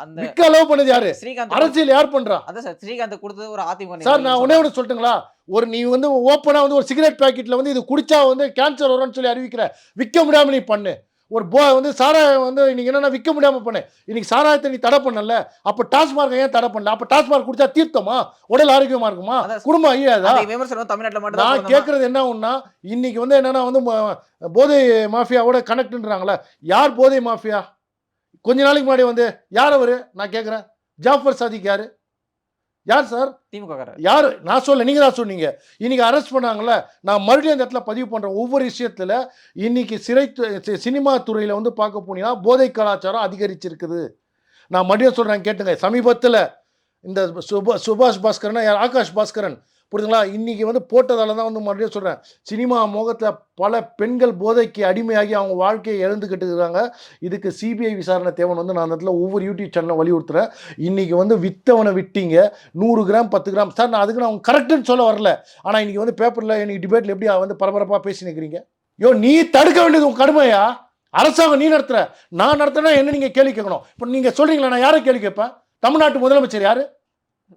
அந்த விற்க அலோவ் பண்ணது யாரு? ஸ்ரீகாந்த் அரசியல் யார் பண்றா? அதான் சார் ஸ்ரீகாந்த் கொடுத்தது ஒரு அதிமுக சார் நான் ஒண்ணே ஒன்று சொல்லட்டுங்களா? ஒரு நீ வந்து ஓப்பனாக வந்து ஒரு சிகரெட் பாக்கெட்டில் வந்து இது குடிச்சா வந்து கேன்சர் வரும்னு சொல்லி அறிவிக்கிற விற்க முடியாம நீ பண்ணு. ஒரு போ வந்து சாராயம் வந்து இன்னைக்கு என்னன்னா விற்க முடியாம பண்ணு. இன்னைக்கு சாராயத்தை நீ தடை பண்ணல. அப்போ டாஸ்மார்க்கை ஏன் தடை பண்ணல? அப்போ டாஸ்மார்க் குடிச்சா தீர்த்தமா? உடல் ஆரோக்கியமா இருக்குமா? குடும்பம் ஐயாதா? தமிழ்நாட்டுல மட்டும் நான் கேட்கறது என்ன ஒன்றா இன்னைக்கு வந்து என்னன்னா வந்து போதை மாஃபியாவோட கனெக்ட்ன்றாங்களே யார் போதை மாஃபியா? கொஞ்ச நாளைக்கு முன்னாடி வந்து யார் அவரு? நான் கேட்குறேன் ஜாஃபர் சாதிக் யாரு? யார் சார்? திமுக யார்? நான் சொல்ல நீங்கள் தான் சொன்னீங்க. இன்னைக்கு அரெஸ்ட் பண்ணாங்கல்ல. நான் மறுபடியும் அந்த இடத்துல பதிவு பண்ணுறேன் ஒவ்வொரு விஷயத்தில் இன்னைக்கு சிறை சினிமா துறையில் வந்து பார்க்க போனீங்கன்னா போதை கலாச்சாரம் அதிகரிச்சிருக்குது. நான் மறுபடியும் சொல்கிறேன் கேட்டுங்க. சமீபத்தில் இந்த சுபா சுபாஷ் பாஸ்கரன் யார்? ஆகாஷ் பாஸ்கரன். புரியுதுங்களா? இன்றைக்கி வந்து போட்டதால தான் வந்து மறுபடியும் சொல்கிறேன் சினிமா முகத்தில் பல பெண்கள் போதைக்கு அடிமையாகி அவங்க வாழ்க்கையை இழந்துக்கிட்டு இருக்கிறாங்க இதுக்கு சிபிஐ விசாரணை தேவன் வந்து நான் அந்த இடத்துல ஒவ்வொரு யூடியூப் சேனலும் வலியுறுத்துகிறேன் இன்றைக்கி வந்து வித்தவனை விட்டீங்க. நூறு கிராம் பத்து கிராம். சார் நான் அதுக்கு நான் அவங்க கரெக்டுன்னு சொல்ல வரல. ஆனால் இன்றைக்கி வந்து பேப்பரில் இன்னைக்கு டிபேட்டில் எப்படி வந்து பரபரப்பாக பேசி நிற்கிறீங்க யோ நீ தடுக்க வேண்டியது உன் கடமையா? அரசாங்கம் நீ நடத்துகிற நான் நடத்தினா என்ன நீங்கள் கேள்வி கேட்கணும்? இப்போ நீங்கள் சொல்கிறீங்களா நான் யாரை கேள்வி கேட்பேன்? தமிழ்நாட்டு முதலமைச்சர் யார்?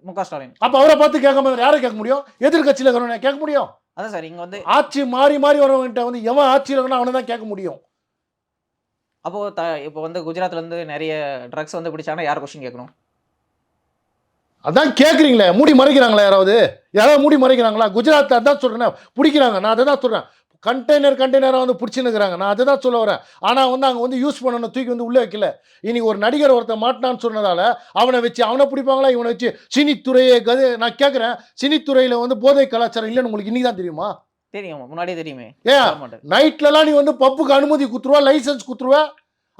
மு க ஸ்டாலின். அப்போ அவரை பார்த்து கேட்காம வேற யாரை கேட்க முடியும்? எதிர்கட்சியில் இருக்கிறவனை கேட்க முடியும். அதான் சார் இங்க வந்து ஆட்சி மாறி மாறி வரவன்கிட்ட வந்து எவன் ஆட்சியில் இருக்கணும் அவனை தான் கேட்க முடியும். அப்போ த இப்போ வந்து குஜராத்ல இருந்து நிறைய ட்ரக்ஸ் வந்து பிடிச்சாங்கன்னா யார் கொஸ்டின் கேட்கணும்? அதான் கேட்குறீங்களே மூடி மறைக்கிறாங்களா யாராவது? யாராவது மூடி மறைக்கிறாங்களா? குஜராத்தில் அதான் சொல்கிறேன் பிடிக்கிறாங்க நான் அதை தான் சொல்கிறேன் கண்டெய்னர் கண்டெய்னராக வந்து பிடிச்சின்னுக்குறாங்க. நான் அதை தான் சொல்ல வரேன். ஆனால் வந்து அங்கே வந்து யூஸ் பண்ணணும் தூக்கி வந்து உள்ளே வைக்கல. இன்னைக்கு ஒரு நடிகர் ஒருத்தன் மாட்டினான்னு சொன்னதால அவனை வச்சு அவனை பிடிப்பாங்களா? இவனை வச்சு சினித்துறையை கது நான் கேட்குறேன் சினித்துறையில் வந்து போதை கலாச்சாரம் இல்லைன்னு உங்களுக்கு இன்னைக்கு தான் தெரியுமா? தெரியும் முன்னாடியே தெரியுமே. ஏன்? நைட்லலாம் நீ வந்து பப்புக்கு அனுமதி குத்துருவா? லைசன்ஸ் குத்துருவா?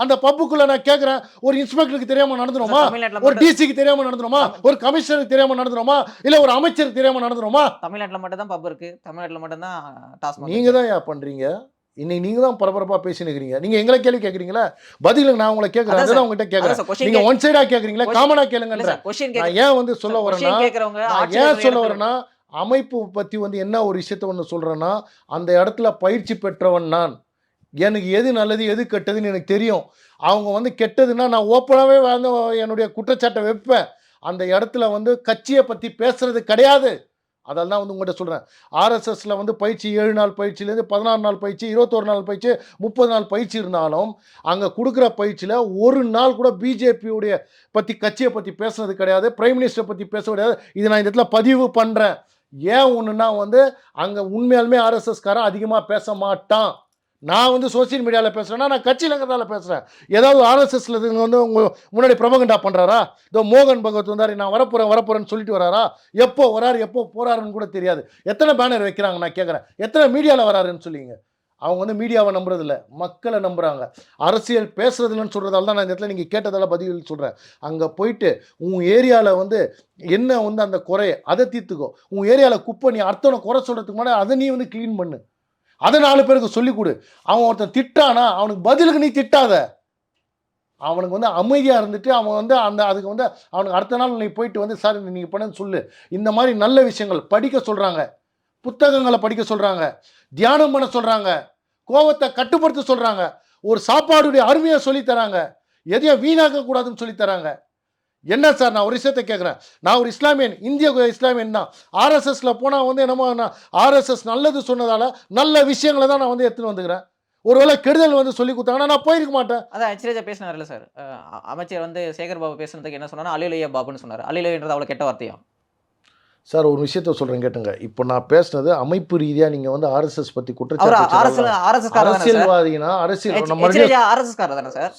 அந்த பப்புக்குள்ள நான் கேட்குறேன் ஒரு இன்ஸ்பெக்டருக்கு தெரியாம நடந்துருமா? ஒரு டிசிக்கு தெரியாம நடந்துருமா? ஒரு கமிஷனருக்கு தெரியாம நடந்துருமா? இல்ல ஒரு அமைச்சருக்கு தெரியாம நடந்துருமா? தமிழ்நாட்டுல மட்டும் தான் பப் இருக்கு. தமிழ்நாட்டுல மட்டும் தான் நீங்க தான் ஏன் பண்றீங்க? இன்னைக்கு நீங்க தான் பரபரப்பா பேசினுக்கிறீங்க நீங்க எங்களை கேள்வி கேக்குறீங்களா? பதிலுக்கு நான் உங்களை கேட்கறேன் அதான் உங்ககிட்ட கொஸ்டின் நீங்க ஒன் சைடா கேக்குறீங்களா? காமனா கேளுங்கன்ற. கொஸ்டின் நான் ஏன் வந்து சொல்ல வரேன்னா ஏன் சொல்ல வரேன்னா அமைப்பு பற்றி வந்து என்ன ஒரு விஷயத்த ஒன்று சொல்கிறேன்னா அந்த இடத்துல பயிற்சி பெற்றவன் நான். எனக்கு எது நல்லது எது கெட்டதுன்னு எனக்கு தெரியும். அவங்க வந்து கெட்டதுன்னா நான் ஓப்பனாகவே வந்து என்னுடைய குற்றச்சாட்டை வைப்பேன். அந்த இடத்துல வந்து கட்சியை பற்றி பேசுறது கிடையாது. அதெல்லாம் தான் வந்து உங்கள்கிட்ட சொல்கிறேன் ஆர்எஸ்எஸ்ல வந்து பயிற்சி ஏழு நாள் பயிற்சியிலேருந்து பதினாறு நாள் பயிற்சி இருபத்தொரு நாள் பயிற்சி முப்பது நாள் பயிற்சி இருந்தாலும் அங்கே கொடுக்குற பயிற்சியில் ஒரு நாள் கூட பிஜேபியுடைய பற்றி கட்சியை பற்றி பேசுனது கிடையாது. பிரைம் மினிஸ்டரை பற்றி பேச கிடையாது. இது நான் இந்த இடத்துல பதிவு பண்ணுறேன் ஏன் ஒன்றுனா வந்து அங்கே உண்மையாலுமே ஆர்எஸ்எஸ்காரன் அதிகமாக பேச மாட்டான். நான் வந்து சோஷியல் மீடியாவில் பேசுகிறேன்னா நான் கட்சியில் இருக்கிறதால பேசுகிறேன் ஏதாவது ஆர்எஸ்எஸ்ல வந்து உங்கள் முன்னாடி பிரபகண்டா பண்ணுறாரா இதோ மோகன் பகவத் வந்தார் நான் வரப்போகிறேன் வரப்போகிறேன்னு சொல்லிட்டு வராரா? எப்போ வராரு எப்போ போகிறாருன்னு கூட தெரியாது. எத்தனை பேனர் வைக்கிறாங்க நான் கேட்குறேன் எத்தனை மீடியாவில் வராருன்னு சொல்லிங்க அவங்க வந்து மீடியாவை நம்புறதில்ல மக்களை நம்புகிறாங்க அரசியல் பேசுறதில்லன்னு சொல்கிறதால தான் நான் இந்த இடத்துல நீங்கள் கேட்டதால பதில் சொல்கிறேன் அங்கே போயிட்டு உன் ஏரியாவில் வந்து என்ன வந்து அந்த குறைய அதை தீர்த்துக்கோ. உன் ஏரியாவில் குப்பை நீ அடுத்தவனை குறை சொல்கிறதுக்கு முன்னாடி அதை நீ வந்து க்ளீன் பண்ணு. அதை நாலு பேருக்கு சொல்லிக் கொடு அவன் ஒருத்தன் திட்டானா அவனுக்கு பதிலுக்கு நீ திட்டாத. அவனுக்கு வந்து அமைதியாக இருந்துட்டு அவன் வந்து அந்த அதுக்கு வந்து அவனுக்கு அடுத்த நாள் நீ போயிட்டு வந்து சார் நீங்கள் பண்ணு சொல்லு. இந்த மாதிரி நல்ல விஷயங்கள் படிக்க சொல்கிறாங்க புத்தகங்களை படிக்க சொல்கிறாங்க தியானம் பண்ண சொல்கிறாங்க கோவத்தை கட்டுப்படுத்த சொல்கிறாங்க ஒரு சாப்பாடுடைய அருமையை சொல்லித் தராங்க. எதையும் வீணாக்கக்கூடாதுன்னு சொல்லித்தராங்க சொல்லித் தராங்க. என்ன சார் நான் ஒரு விஷயத்தை கேட்குறேன். நான் ஒரு இஸ்லாமியன் இந்திய இஸ்லாமியன் தான். ஆர்எஸ்எஸ்ல போனால் வந்து என்னமோ நான் ஆர்எஸ்எஸ் நல்லது சொன்னதால நல்ல விஷயங்களை தான் நான் வந்து எடுத்துன்னு வந்துக்கிறேன். ஒருவேளை கெடுதல் வந்து சொல்லி கொடுத்தாங்கன்னா நான் போயிருக்க மாட்டேன். அதான் பேசினார் பேசினார்ல சார் அமைச்சர் வந்து சேகர் பாபு பேசுனதுக்கு என்ன சொன்னார் அலிலையா பாபுன்னு சொன்னார். அலிலையன்றது அவ்வளோ கெட்ட வார்த்தையா? சார் ஒரு விஷயத்த சொல்கிறேன் கேட்டுங்க. இப்போ நான் பேசுனது அமைப்பு ரீதியாக நீங்கள் வந்து ஆர்எஸ்எஸ் பற்றி குற்றச்சாட்டு அரசியல்வாதினா அரசியல் நம்ம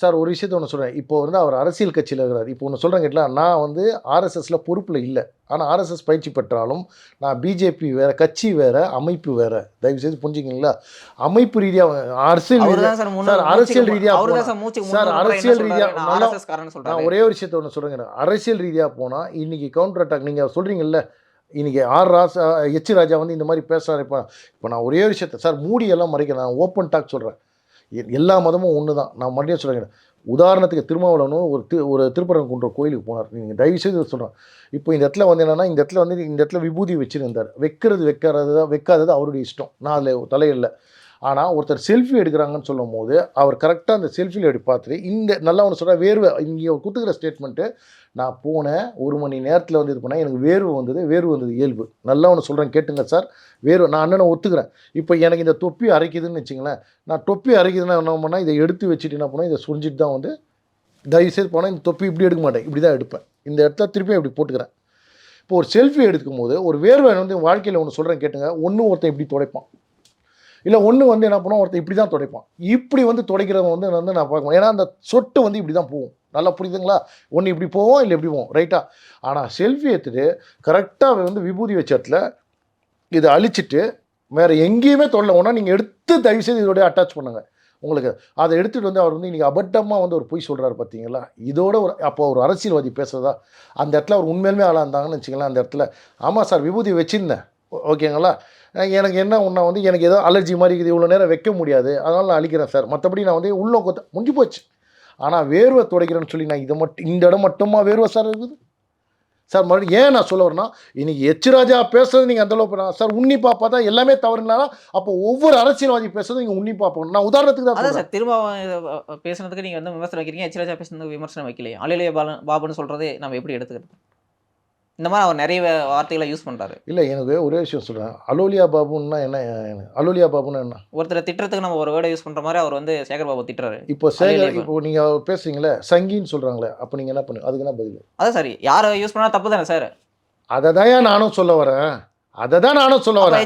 சார்? ஒரு விஷயத்த ஒன்று சொல்கிறேன் இப்போ வந்து அவர் அரசியல் கட்சியில் இருக்கிறார். இப்போ ஒன்று சொல்கிறேன் கேட்டல நான் வந்து ஆர்எஸ்எஸ்ல பொறுப்பில் இல்லை. ஆனால் ஆர்எஸ்எஸ் பயிற்சி பெற்றாலும் நான் பிஜேபி வேற கட்சி வேற அமைப்பு வேற. தயவு செய்து புரிஞ்சுக்கிங்களா? அமைப்பு ரீதியாக அரசியல் சார் அரசியல் மூச்சுக்கு- ரீதியா அவர் தான் போனா- சார் அரசியல் சொல்றாரு? ரீதியா நான் ஒரே ஒரு விஷயத்த ஒன்று சொல்கிறேங்க அரசியல் ரீதியாக போனால் இன்னைக்கு கவுண்டர் அட்டாக் நீங்கள் சொல்கிறீங்கல்ல இன்னைக்கு ஆர் ராசா எச் ராஜா வந்து இந்த மாதிரி பேசுகிறாரு இப்போ இப்போ நான் ஒரே விஷயத்த சார் மூடி எல்லாம் மறைக்கிறேன் நான் ஓப்பன் டாக் சொல்கிறேன் எல்லா மதமும் ஒன்று தான் நான் மறுபடியும் சொல்கிறேன் உதாரணத்துக்கு திருமாவளவனும் ஒரு திரு ஒரு திருப்பரங்குன்ற கோயிலுக்கு போனார். நீங்கள் தயவு செய்து சொல்கிறேன் இப்போ இந்த இடத்துல வந்து என்னென்னா இந்த இடத்துல வந்து இந்த இடத்துல விபூதி வச்சுருந்தார். வைக்கிறது வைக்கிறது வைக்காதது அவருடைய இஷ்டம். நான் அதில் தலையில்லை ஆனால் ஒருத்தர் செல்ஃபி எடுக்கிறாங்கன்னு சொல்லும் போது அவர் கரெக்டாக அந்த செல்ஃபியில் எடுத்து பார்த்துட்டு இங்கே நல்லா ஒன்று சொல்கிறார் வேர்வை இங்கே கொடுத்துக்கிற ஸ்டேட்மெண்ட்டு நான் போனேன் ஒரு மணி நேரத்தில் வந்து இது பண்ணேன் எனக்கு வேர்வை வந்தது வேர்வு வந்தது இயல்பு. நல்லா ஒன்று சொல்கிறேன் கேட்டுங்க சார் வேர்வை நான் அண்ணனை ஒத்துக்கிறேன். இப்போ எனக்கு இந்த தொப்பி அரைக்குதுன்னு வச்சுங்களேன் நான் தொப்பி அரைக்குதுன்னா என்ன பண்ணால் இதை எடுத்து வச்சுட்டு என்ன பண்ணால் இதை சுரிஞ்சிட்டு தான் வந்து தயவுசெய்து போனால் இந்த தொப்பி இப்படி எடுக்க மாட்டேன் இப்படி தான் எடுப்பேன். இந்த இடத்துல திருப்பி இப்படி போட்டுக்கிறேன். இப்போ ஒரு செல்ஃபி எடுக்கும் போது ஒரு வேர்வை வந்து வாழ்க்கையில் ஒன்று சொல்கிறேன் கேட்டுங்க. ஒன்று ஒருத்தன் இப்படி துடைப்பான். இல்லை ஒன்று வந்து என்ன பண்ணுவோம்? ஒருத்தர் இப்படி தான் துடைப்பான். இப்படி வந்து துடைக்கிறவங்க வந்து வந்து நான் பார்க்கணும். ஏன்னா அந்த சொட்டு வந்து இப்படி தான் போகும். நல்லா புரியுதுங்களா? ஒன்று இப்படி போவோம் இல்லை இப்படி போவோம். ரைட்டாக ஆனால் செல்ஃபி எடுத்துகிட்டு கரெக்டாக வந்து விபூதி வச்ச இடத்துல இதை அழிச்சிட்டு வேறு எங்கேயுமே தொடல. ஒன்றா நீங்கள் எடுத்து தயவுசெய்து இதோடய அட்டாச் பண்ணுங்கள் உங்களுக்கு அதை எடுத்துகிட்டு வந்து அவர் வந்து இன்றைக்கி அபட்டமாக வந்து ஒரு பொய் சொல்கிறாரு பார்த்தீங்களா இதோட ஒரு அப்போ ஒரு அரசியல்வாதி பேசுகிறதா அந்த இடத்துல அவர் உண்மையிலுமே ஆளாக இருந்தாங்கன்னு வச்சுக்கலாம் அந்த இடத்துல. ஆமாம் சார் விபூதி வச்சிருந்தேன். ஓகேங்களா? எனக்கு என்ன ஒன்றா வந்து எனக்கு ஏதோ அலர்ஜி மாதிரி இருக்குது இவ்வளோ நேரம் வைக்க முடியாது. அதனால் நான் அழிக்கிறேன் சார் மற்றபடி நான் வந்து உள்நோக்கத்தை முடிஞ்சு போச்சு. ஆனால் வேர்வை துடைக்கிறேன்னு சொல்லி நான் இதை மட்டும் இந்த இடம் மட்டுமா வேர்வை சார் இருக்குது? சார் மறுபடியும் ஏன் நான் சொல்ல வரேன்னா இன்னைக்கு எச் ராஜா பேசுறது நீங்கள் அந்த அளவுக்கு பண்ணலாம். சார் உன்னிப்பாக பார்த்தா எல்லாமே தவறுனா அப்போ ஒவ்வொரு அரசியல்வாதி பேசுறது நீங்கள் உன்னிப்பாக போகணும் நான் உதாரணத்துக்கு தான். சார் திரும்ப பேசுனதுக்கு நீங்க வந்து விமர்சனம் வைக்கிறீங்க. எச் ராஜா பேசுனதுக்கு விமர்சனம் வைக்கலையே. அலிலிய பாலன் பாபுன்னு சொல்றது நம்ம எப்படி எடுத்துக்கிறது? இந்த மாதிரி அவர் நிறைய வார்த்தைகளை யூஸ் பண்றாரு. இல்லை எனக்கு ஒரே விஷயம் சொல்கிறேன் அலோலியா பாபுன்னா என்ன அலோலியா பாபுன்னா என்ன? ஒருத்தரை திட்டுறதுக்கு நம்ம ஒரு வேர்டை யூஸ் பண்ற மாதிரி அவர் வந்து சேகர் பாபு திட்டுறாரு. இப்போ சேகர் இப்போ நீங்கள் பேசுறீங்களே சங்கின்னு சொல்கிறாங்களே அப்போ நீங்கள் என்ன பண்ணுங்க அதுக்கு என்ன பதில்? அதான் சார். யாரை யூஸ் பண்ணா தப்பு தானே சார் அதை தான் நானும் சொல்ல வரேன்? அதை தான் நானும் சொல்ல வரேன்.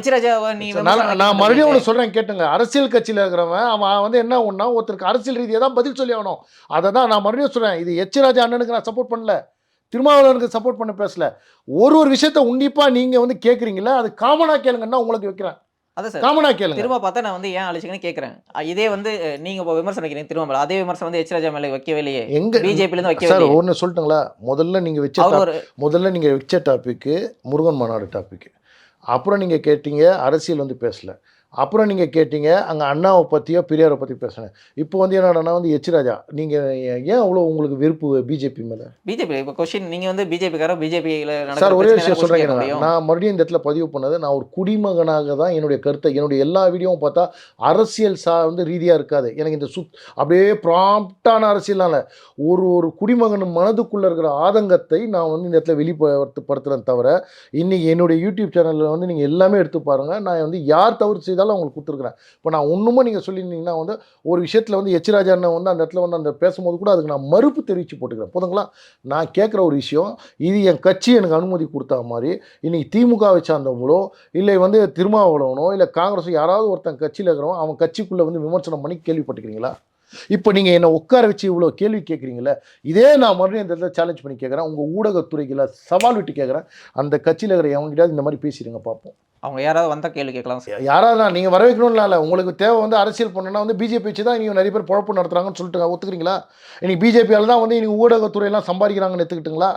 நான் மறுபடியும். ஒன்று சொல்கிறேன் கேட்டுங்க. அரசியல் கட்சியில் இருக்கிறவன் அவன் வந்து என்ன ஒன்றா ஒருத்தருக்கு அரசியல் ரீதியாக தான் பதில் சொல்லி ஆகணும். அதை தான் நான் மறுபடியும் சொல்கிறேன் இது எச் ராஜா அண்ணனுக்கு நான் சப்போர்ட் பண்ணல. திருமாவளவனுக்கு சப்போர்ட் பண்ண பேசல. ஒரு ஒரு விஷயத்த உன்னிப்பாக நீங்கள் வந்து கேட்குறீங்களா அது காமனாக கேளுங்கன்னா உங்களுக்கு வைக்கிறேன். அதான் சார். காமனாக கேளுங்க. திரும்ப பார்த்தா நான் வந்து ஏன் அழிச்சுக்கன்னு கேட்கறேன் இதே வந்து அ, நீங்க இப்போ விமர்சனம் வைக்கிறீங்க திரும்ப. அதே விமர்சனம் வந்து எச் ராஜா மேல வைக்கவே இல்லையே எங்க பிஜேபில இருந்து வைக்கவே சார் ஒன்று சொல்லட்டுங்களா முதல்ல நீங்கள் வச்ச முதல்ல நீங்கள் வச்ச டாப்பிக்கு முருகன் மாநாடு டாப்பிக்கு அப்புறம் நீங்கள் கேட்டீங்க அரசியல் வந்து பேசல. அப்புறம் நீங்கள் கேட்டீங்க அங்கே அண்ணாவை பற்றியோ பெரியாரை பற்றி பேசினேன். இப்போ வந்து என்னடா வந்து எச் ராஜா. நீங்கள் ஏன் அவ்வளோ உங்களுக்கு வெறுப்பு பிஜேபி மேலே? பிஜேபி இப்போ கொஸ்டின் நீங்க வந்து பிஜேபிக்கார பிஜேபியில சார் ஒரே விஷயம் சொல்கிறேங்க நான் மறுபடியும் இந்த இடத்துல பதிவு பண்ணது நான் ஒரு குடிமகனாக தான் என்னுடைய கருத்தை என்னுடைய எல்லா வீடியோவும் பார்த்தா அரசியல் சா வந்து ரீதியாக இருக்காது. எனக்கு இந்த சுத் அப்படியே ப்ராம்ப்டான அரசியல்லாம் இல்லை. ஒரு ஒரு குடிமகன் மனதுக்குள்ளே இருக்கிற ஆதங்கத்தை நான் வந்து இந்த இடத்துல வெளிப்படுத்துறேன் தவிர இன்றைக்கி என்னுடைய யூடியூப் சேனலில் வந்து நீங்கள் எல்லாமே எடுத்து பாருங்கள் நான் வந்து யார் தவறு செய்தாலும் அவங்களுக்கு கொடுத்துருக்குறேன். இப்போ நான் ஒன்றுமே நீங்கள் சொல்லியிருந்தீங்கன்னா வந்து ஒரு விஷயத்தில் வந்து எச்ராஜா அண்ணன் வந்து அந்த இடத்துல வந்து அந்த பேசும்போது கூட அதுக்கு நான் மறுப்பு தெரிவித்து போட்டுக்கிறேன். போதுங்களா? நான் கேட்குற ஒரு விஷயம் இது என் கட்சி எனக்கு அனுமதி கொடுத்தா மாதிரி இன்னைக்கு திமுகவை சார்ந்தவங்களோ இல்லை வந்து திருமாவளவனோ இல்லை காங்கிரஸோ யாராவது ஒருத்தன் கட்சியில் இருக்கிறவன் அவன் கட்சிக்குள்ளே வந்து விமர்சனம் பண்ணி கேள்விப்பட்டுக்கிறீங்களா இப்போ நீங்கள் என்னை உட்கார வச்சு இவ்வளோ கேள்வி கேட்குறீங்களே இதே நான் மறுபடியும் இந்த இடத்துல சேலஞ்ச் பண்ணி கேட்குறேன். உங்கள் ஊடகத்துறைகளை சவால் விட்டு கேட்குறேன். அந்த கட்சியில் இருக்கிற எவங்கிட்டாவது இந்த மாதிரி பேசிடுங்க பார்ப்போம். அவங்க யாராவது வந்தா கேள்வி கேட்கலாம் சார். யாராவது நான் நீங்கள் வர வைக்கணும்னு இல்லை உங்களுக்கு தேவை வந்து அரசியல் பண்ணணும்னா வந்து பிஜேபி வச்சு தான் நீங்கள் நிறைய பேர் குழப்பம் நடத்துகிறாங்கன்னு சொல்லிட்டு ஒத்துக்கிறீங்களா? இன்னைக்கு பிஜேபியால் தான் வந்து இன்னைக்கு ஊடகத்துறையெல்லாம் சம்பாதிக்கிறாங்கன்னு எடுத்துக்கிட்டுங்களா?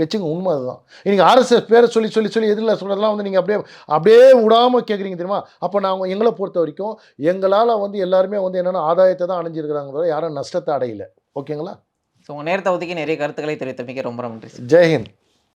வச்சுங்க உண்மை அதுதான். இன்னைக்கு ஆர்எஸ்எஸ் பேரை சொல்லி சொல்லி சொல்லி எதிரில் சொல்கிறதெல்லாம் வந்து நீங்கள் அப்படியே அப்படியே விடாமல் கேட்குறீங்க தெரியுமா? அப்போ நாங்கள் எங்களை பொறுத்த வரைக்கும் எங்களால் வந்து எல்லாருமே வந்து என்னென்னா ஆதாயத்தை தான் அடைஞ்சிருக்கிறாங்க தவிர யாரும் நஷ்டத்தை அடையல. ஓகேங்களா? ஸோ உங்க நேரத்தை ஒதுக்கி நிறைய கருத்துக்களை தெரிவித்தமைக்க ரொம்ப நன்றி ஜெய்ஹிந்த்